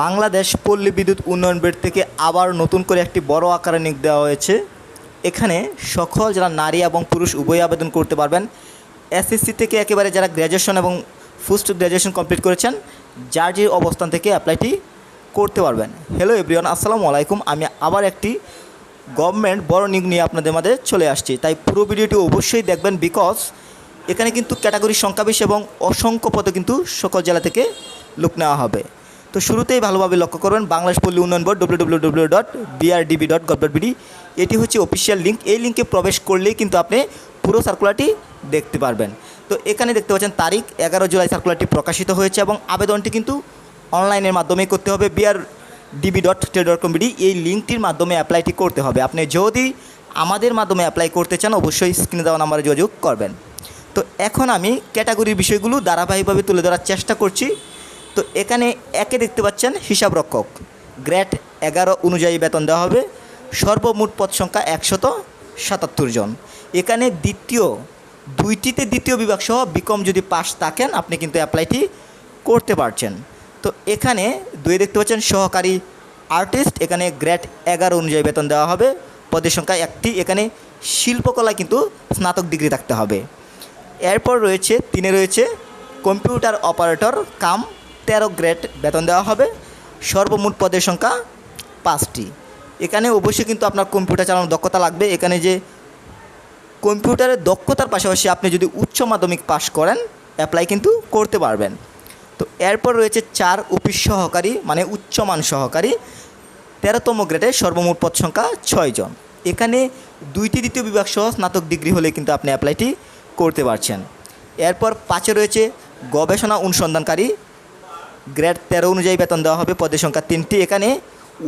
বাংলাদেশ পল্লী বিদ্যুৎ উন্নয়ন বোর্ড থেকে আবার নতুন করে একটি বড় আকারে নিয়োগ দেওয়া হয়েছে। এখানে সকল যারা নারী এবং পুরুষ উভয় আবেদন করতে পারবেন। এসএসসি থেকে একেবারে যারা গ্র্যাজুয়েশন এবং পোস্ট গ্র্যাজুয়েশন কমপ্লিট করেছেন, যার যে অবস্থান থেকে অ্যাপ্লাইটি করতে পারবেন। হ্যালো এভরিওয়ান আসসালামু আলাইকুম। আমি আবার একটি গভর্নমেন্ট বড় নিয়োগ নিয়ে আপনাদের মাঝে চলে আসছি। তাই পুরো ভিডিওটি অবশ্যই দেখবেন বিকজ এখানে কিন্তু ক্যাটাগরির সংখ্যা বেশি এবং অসংখ্য পদে কিন্তু সকল জেলা থেকে লোক নেওয়া হবে। তো শুরুতেই ভালোভাবে লক্ষ্য করবেন বাংলাদেশ পল্লী উন্নয়ন বোর্ড ডব্লিউ ডট ডট এটি হচ্ছে অফিসিয়াল লিঙ্ক এই লিঙ্কে প্রবেশ করলেই কিন্তু আপনি পুরো সার্কুলারটি দেখতে পারবেন। তো এখানে দেখতে পাচ্ছেন তারিখ, এগারো জুলাই সার্কুলারটি প্রকাশিত হয়েছে এবং আবেদনটি কিন্তু অনলাইনের মাধ্যমে করতে হবে। BR DB dot trade dot com BD এই লিঙ্কটির মাধ্যমে অ্যাপ্লাইটি করতে হবে। আপনি যদি আমাদের মাধ্যমে অ্যাপ্লাই করতে চান, অবশ্যই স্ক্রিনে দেওয়া নাম্বারে যোগাযোগ করবেন। তো এখন আমি ক্যাটাগরির বিষয়গুলো ধারাবাহিকভাবে তুলে ধরার চেষ্টা করছি। তো এখানে একে দেখতে পাচ্ছেন হিসাব রক্ষক। গ্রেড এগারো অনুযায়ী বেতন দেওয়া হবে। সর্বমোট পদ সংখ্যা একশত সাতাত্তর জন। এখানে দ্বিতীয়, দুইটিতে দ্বিতীয় বিভাগ সহ বিকম যদি পাস থাকেন, আপনি কিন্তু অ্যাপ্লাইটি করতে পারছেন। তো এখানে দুই দেখতে পাচ্ছেন সহকারী আর্টিস্ট এখানে গ্রেড এগারো অনুযায়ী বেতন দেওয়া হবে। পদের সংখ্যা একটি, এখানে শিল্পকলায় কিন্তু স্নাতক ডিগ্রি থাকতে হবে। এরপর রয়েছে, তিনে রয়েছে, কম্পিউটার অপারেটর, কাম তেরো গ্রেড বেতন দেওয়া হবে। সর্বমোট পদের সংখ্যা পাঁচটি। এখানে অবশ্যই কিন্তু আপনার কম্পিউটার চালানোর দক্ষতা লাগবে। এখানে যে কম্পিউটারের দক্ষতার পাশাপাশি আপনি যদি উচ্চ মাধ্যমিক পাশ করেন অ্যাপ্লাই কিন্তু করতে পারবেন। তো এরপর রয়েছে চার অফিস সহকারী মানে উচ্চমান সহকারী। তেরোতম গ্রেডের সর্বমোট পদ সংখ্যা ছয়জন এখানে দুইটি দ্বিতীয় বিভাগ সহ স্নাতক ডিগ্রি হলে কিন্তু আপনি অ্যাপ্লাইটি করতে পারছেন। এরপর পাঁচে রয়েছে গবেষণা অনুসন্ধানকারী গ্রেড তেরো অনুযায়ী বেতন দেওয়া হবে, পদের সংখ্যা তিনটি। এখানে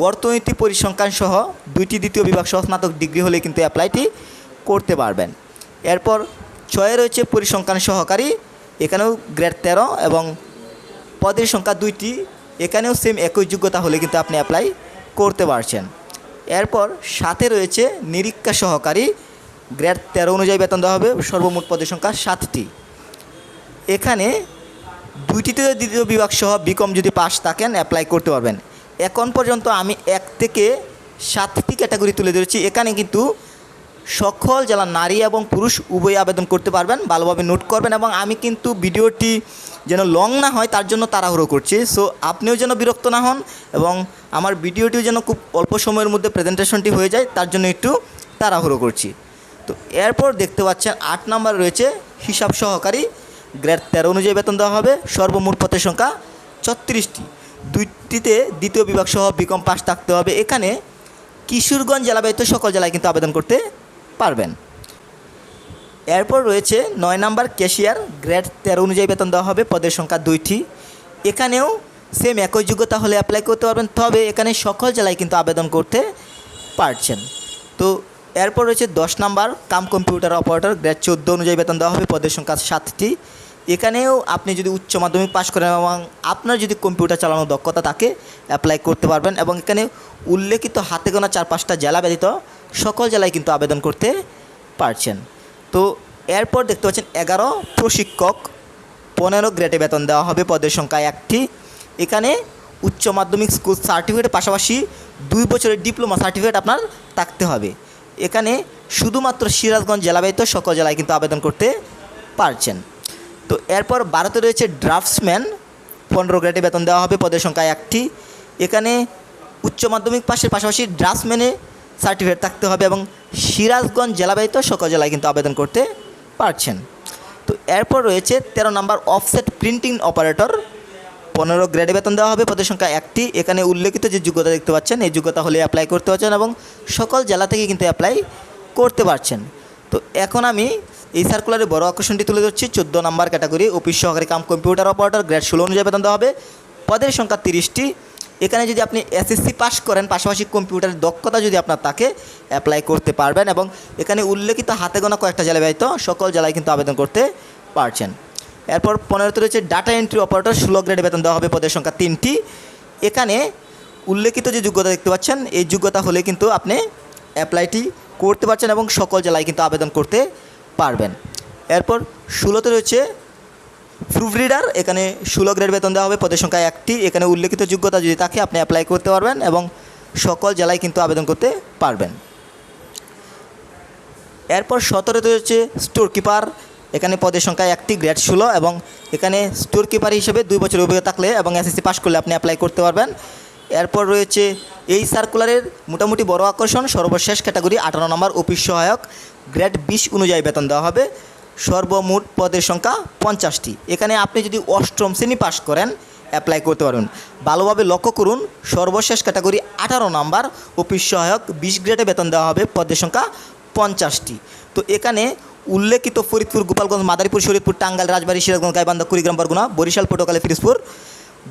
অর্থনীতি পরিসংখ্যান সহ দুইটি দ্বিতীয় বিভাগ সহ স্নাতক ডিগ্রি হলে কিন্তু অ্যাপ্লাইটি করতে পারবেন। এরপর ছয়ে রয়েছে পরিসংখ্যান সহকারী, এখানেও গ্রেড তেরো এবং পদের সংখ্যা দুইটি, এখানেও সেম একই যোগ্যতা হলে কিন্তু আপনি অ্যাপ্লাই করতে পারছেন। এরপর সাথে রয়েছে নিরীক্ষা সহকারী গ্রেড তেরো অনুযায়ী বেতন দেওয়া হবে, সর্বমোট পদের সংখ্যা সাতটি। এখানে দুইটিতে দ্বিতীয় বিভাগ সহ বিকম যদি পাস থাকেন অ্যাপ্লাই করতে পারবেন। এখন পর্যন্ত আমি এক থেকে সাতটি ক্যাটাগরি তুলে ধরেছি। এখানে কিন্তু সকল জেলা নারী এবং পুরুষ উভয় আবেদন করতে পারবেন, ভালোভাবে নোট করবেন এবং আমি কিন্তু ভিডিওটি যেন লং না হয়, তার জন্য তাড়াহুড়ো করছি। সো আপনিও যেন বিরক্ত না হন এবং আমার ভিডিওটিও যেন খুব অল্প সময়ের মধ্যে প্রেজেন্টেশনটি হয়ে যায়, তার জন্য একটু তাড়াহুড়ো করছি। তো, এরপর দেখতে পাচ্ছেন আট নাম্বার রয়েছে, হিসাব সহকারী গ্রেড তেরো অনুযায়ী বেতন দেওয়া হবে। সর্বমোট পথের সংখ্যা ছত্রিশটি। দুইটিতে দ্বিতীয় বিভাগ সহ বিকম পাস থাকতে হবে। এখানে কিশোরগঞ্জ জেলা ব্যতীত সকল জেলায় কিন্তু আবেদন করতে পারবেন। এরপর রয়েছে নয় নাম্বার ক্যাশিয়ার। গ্রেড তেরো অনুযায়ী বেতন দেওয়া হবে। পদের সংখ্যা দুইটি। এখানেও সেম একই যোগ্যতা হলে অ্যাপ্লাই করতে পারবেন। তবে এখানে সকল জেলায় কিন্তু আবেদন করতে পারছেন। তো এরপর রয়েছে দশ number, cum computer operator, grade চোদ্দ অনুযায়ী বেতন দেওয়া হবে, পদের সংখ্যা সাতটি। এখানেও আপনি যদি উচ্চ মাধ্যমিক পাশ করেন এবং আপনার যদি কম্পিউটার চালানোর দক্ষতা থাকে অ্যাপ্লাই করতে পারবেন এবং এখানে উল্লেখিত হাতে গোনা চার পাঁচটা জেলা ব্যতীত সকল জেলায় কিন্তু আবেদন করতে পারছেন। তো এরপর দেখতে পাচ্ছেন এগারো, প্রশিক্ষক, পনেরো গ্রেডে বেতন দেওয়া হবে, পদের সংখ্যা একটি। এখানে উচ্চ মাধ্যমিক স্কুল সার্টিফিকেটের পাশাপাশি দুই বছরের ডিপ্লোমা সার্টিফিকেট আপনার থাকতে হবে। এখানে শুধুমাত্র সিরাজগঞ্জ জেলা ব্যতীত সকল জেলায় কিন্তু আবেদন করতে পারছেন। তো এরপর ভারতে রয়েছে ড্রাফটসম্যান, পনেরো গ্রেডে বেতন দেওয়া হবে, পদের সংখ্যা একটি। এখানে উচ্চ মাধ্যমিক পাশের পাশাপাশি ড্রাফটসম্যানে সার্টিফিকেট থাকতে হবে এবং সিরাজগঞ্জ জেলা ব্যতীত সকল জেলায় কিন্তু আবেদন করতে পারছেন। তো এরপর রয়েছে তেরো নাম্বার অফসেট প্রিন্টিং অপারেটর পনেরো গ্রেডে বেতন দেওয়া হবে, পদের সংখ্যা একটি। এখানে উল্লেখিত যে যোগ্যতা দেখতে পাচ্ছেন, এই যোগ্যতা হলে অ্যাপ্লাই করতে পারছেন এবং সকল জেলা থেকে কিন্তু অ্যাপ্লাই করতে পারছেন। তো এখন আমি এই সার্কুলারের বড় আকর্ষণটি তুলে ধরছি। চোদ্দ নাম্বার ক্যাটাগরি অফিস সহকারী কাম কম্পিউটার অপারেটর গ্রেড ষোলো অনুযায়ী বেতন দেওয়া হবে। পদের সংখ্যা তিরিশটি। এখানে যদি আপনি এসএসসি পাস করেন, পাশাপাশি কম্পিউটারের দক্ষতা যদি আপনার থাকে অ্যাপ্লাই করতে পারবেন এবং এখানে উল্লেখিত হাতে গোনা কয়েকটা জেলা ব্যতীত সকল জেলায় কিন্তু আবেদন করতে পারছেন। এরপর পনেরোতে রয়েছে ডাটা এন্ট্রি অপারেটর ষোলো গ্রেডে বেতন দেওয়া হবে পদের সংখ্যা তিনটি। এখানে উল্লেখিত যে যোগ্যতা দেখতে পাচ্ছেন, এই যোগ্যতা হলে কিন্তু আপনি অ্যাপ্লাইটি করতে পারছেন এবং সকল জেলায় কিন্তু আবেদন করতে পারবেন। এরপর ষোলোতে রয়েছে প্রুফ রিডার এখানে ষোলো গ্রেড বেতন দেওয়া হবে পদের সংখ্যা একটি। এখানে উল্লেখিত যোগ্যতা যদি থাকে, আপনি অ্যাপ্লাই করতে পারবেন এবং সকল জেলায় কিন্তু আবেদন করতে পারবেন। এরপর সতেরোতে রয়েছে স্টোর কিপার এখানে পদের সংখ্যা একটি, গ্রেড ষোলো এবং এখানে স্টোর কিপার হিসেবে দুই বছর অভিজ্ঞতা থাকলে এবং এসএসসি পাস করলে আপনি অ্যাপ্লাই করতে পারবেন। এরপর রয়েছে এই সার্কুলারের মোটামুটি বড় আকর্ষণ, সর্বশেষ ক্যাটাগরি আঠারো নম্বর অফিস সহায়ক। গ্রেড বিশ অনুযায়ী বেতন দেওয়া হবে। সর্বমোট পদের সংখ্যা পঞ্চাশটি। এখানে আপনি যদি অষ্টম শ্রেণি পাস করেন অ্যাপ্লাই করতে পারবেন। ভালোভাবে লক্ষ্য করুন, সর্বশেষ ক্যাটাগরি আঠারো নম্বর অফিস সহায়ক, বিশ গ্রেডে বেতন দেওয়া হবে, পদের সংখ্যা পঞ্চাশটি। তো এখানে উল্লেখিত ফরিদপুর, গোপালগঞ্জ, মাদারীপুর শরীরপুর টাঙ্গাইল, রাজবাড়ী, সিরাজগঞ্জ, গাইবান্ধা, কুড়িগ্রাম, বরগুনা, বরিশাল, পটুয়াখালী, ফিরোজপুর,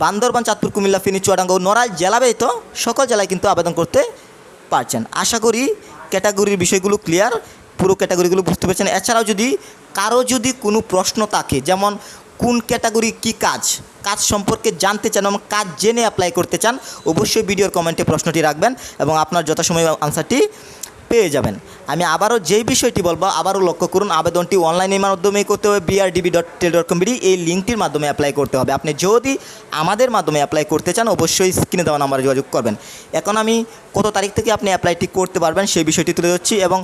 বান্দরবান, চাঁদপুর, কুমিল্লা, ফেনী, চুয়াডাঙ্গা ও নড়াইল জেলা ব্যতীত সকল জেলায় কিন্তু আবেদন করতে পারছেন। আশা করি ক্যাটাগরির বিষয়গুলো ক্লিয়ার, পুরো ক্যাটাগরিগুলো বুঝতে পেরেছেন। এছাড়াও যদি কারও যদি কোনো প্রশ্ন থাকে, যেমন কোন ক্যাটাগরি কি কাজ কাজ সম্পর্কে জানতে চান এবং কাজ জেনে অ্যাপ্লাই করতে চান, অবশ্যই ভিডিওর কমেন্টে প্রশ্নটি রাখবেন এবং আপনার যথাসময় আনসারটি পেয়ে যাবেন। আমি আবারও যেই বিষয়টি বলব, আবারও লক্ষ্য করুন, আবেদনটি অনলাইনের মাধ্যমেই করতে হবে। BRDB dot tel dot com এই লিঙ্কটির মাধ্যমে অ্যাপ্লাই করতে হবে। আপনি যদি আমাদের মাধ্যমে অ্যাপ্লাই করতে চান, অবশ্যই স্ক্রিনে দেওয়া নাম্বারে যোগাযোগ করবেন। এখন আমি কত তারিখ থেকে আপনি অ্যাপ্লাইটি করতে পারবেন সেই বিষয়টি তুলে ধরছি এবং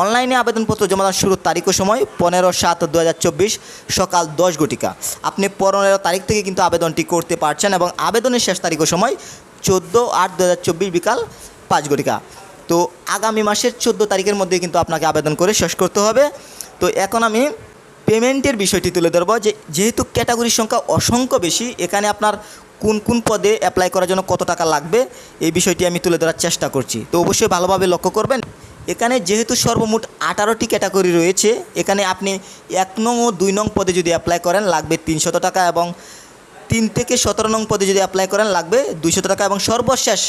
অনলাইনে আবেদনপত্র জমা দেওয়ার শুরুর তারিখ ও সময় পনেরো সাত দু সকাল দশ ঘটিকা আপনি পনেরো তারিখ থেকে কিন্তু আবেদনটি করতে পারছেন এবং আবেদনের শেষ তারিখ ও সময় চোদ্দ আট দু বিকাল পাঁচ ঘটিকা তো আগামী মাসের চোদ্দ তারিখের মধ্যে কিন্তু আপনাকে আবেদন করে শেষ করতে হবে। তো এখন আমি পেমেন্টের বিষয়টি তুলে ধরবো যে যেহেতু ক্যাটাগরির সংখ্যা অসংখ্য বেশি, এখানে আপনার কোন কোন পদে অ্যাপ্লাই করার জন্য কত টাকা লাগবে এই বিষয়টি আমি তুলে ধরার চেষ্টা করছি। তো অবশ্যই ভালোভাবে লক্ষ্য করবেন, এখানে যেহেতু সর্বমোট আঠারোটি ক্যাটাগরি রয়েছে, এখানে আপনি এক নং ও দুই নং পদে যদি অ্যাপ্লাই করেন, লাগবে তিনশত টাকা এবং তিন থেকে সতেরো নং পদে যদি অ্যাপ্লাই করেন লাগবে দুইশত টাকা এবং সর্বশেষ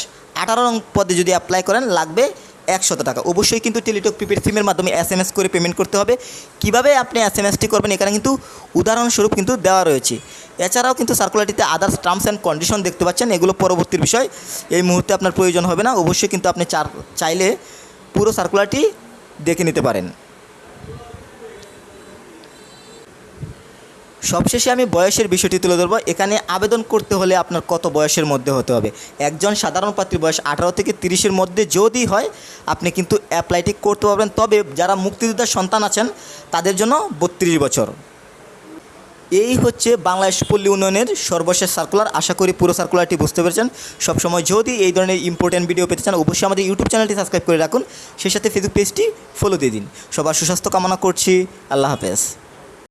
আঠারো নং পদে যদি অ্যাপ্লাই করেন লাগবে একশত টাকা। অবশ্যই কিন্তু টেলিটক প্রিপেড সিমের মাধ্যমে এস এম এস করে পেমেন্ট করতে হবে। কীভাবে আপনি এস এম এসটি করবেন এখানে কিন্তু উদাহরণস্বরূপ কিন্তু দেওয়া রয়েছে। এছাড়াও কিন্তু সার্কুলারটিতে আদার্স টার্মস অ্যান্ড কন্ডিশন দেখতে পাচ্ছেন, এগুলো পরবর্তীর বিষয়। এই মুহূর্তে আপনার প্রয়োজন হবে না, অবশ্যই কিন্তু আপনি চার চাইলে পুরো সার্কুলারটি দেখে নিতে পারেন। সবশেষে আমি বয়সের বিষয়টি তুলে ধরবো। এখানে আবেদন করতে হলে আপনার কত বয়সের মধ্যে হতে হবে? একজন সাধারণ প্রার্থীর বয়স আঠারো থেকে তিরিশের মধ্যে যদি হয়, আপনি কিন্তু অ্যাপ্লাইটি করতে পারবেন। তবে যারা মুক্তিযোদ্ধার সন্তান আছেন, তাদের জন্য বত্রিশ বছর। এই হচ্ছে বাংলাদেশ পল্লী উন্নয়নের সর্বশেষ সার্কুলার আশা করি পুরো সার্কুলারটি বুঝতে পেরেছেন। সবসময় যদি এই ধরনের ইম্পর্টেন্ট ভিডিও পেতে চান, অবশ্যই আমাদের ইউটিউব চ্যানেলটি সাবস্ক্রাইব করে রাখুন। সেই সাথে ফেসবুক পেজটি ফলো দিয়ে দিন। সবার সুস্বাস্থ্য কামনা করছি। আল্লাহ হাফেজ।